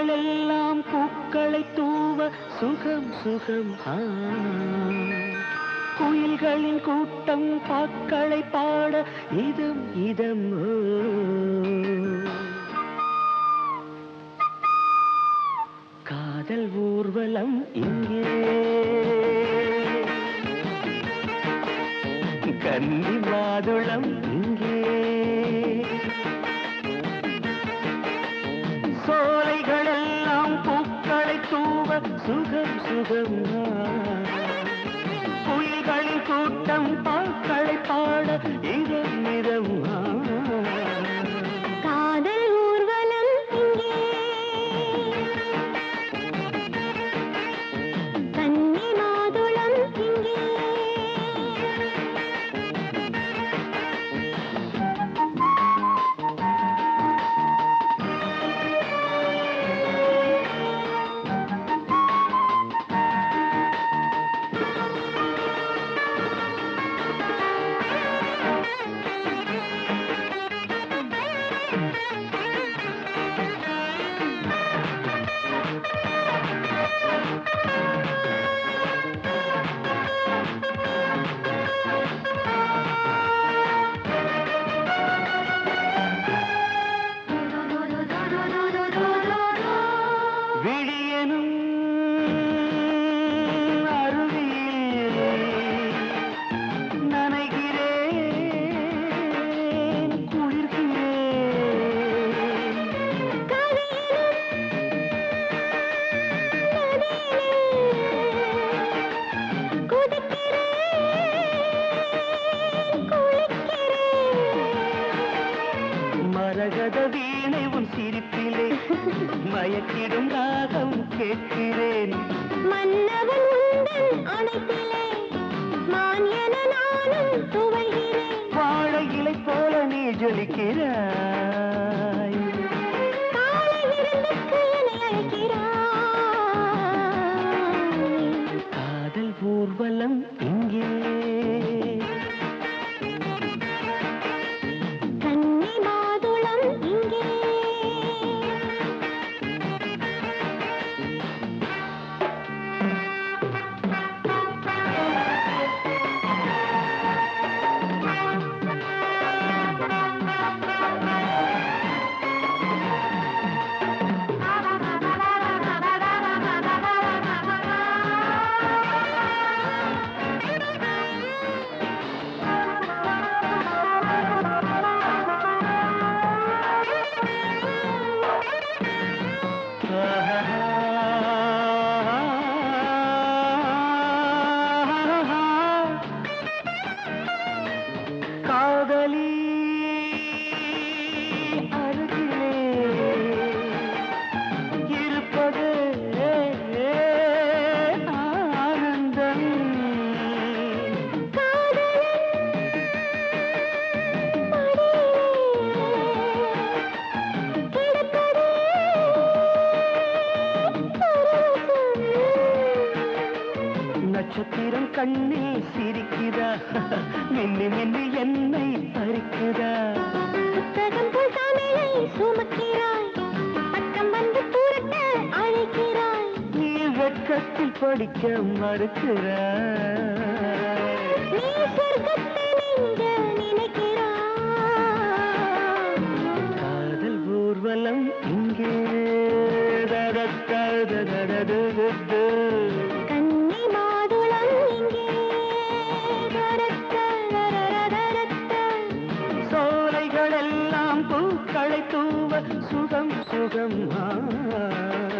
கண்களெல்லாம் பூக்களை தூவ சுகம் சுகம் குயில்களின் கூட்டம் பாக்களை பாட இதம் இதம் காதல் ஊர்வலம் இங்கே. கன்னி மாதுளம் சுகம் சுகம் குயில்களின் கூட்டம் மரகத வீணை உன் சிரிப்பிலே. மயக்கிடும் ராகம் கேட்கிறேன். மன்னவன் நட்சத்திரம் கண்ணில் சிரிக்குதா மின்னி மின்னி என்னை பறிக்குதா புத்தகம் போல் தமிழை சுமக்கிறாய் பக்கம் வந்து புரட்ட அழைக்கிறாய் நீ வெட்கத்தில் படிக்க மறுக்கிறாய் நீ சொர்க்கத்தை நெஞ்ச நினைக்கிறாய் காதல் ஊர்வலம் இங்கே. கன்னி तू सुगम सुगम हा।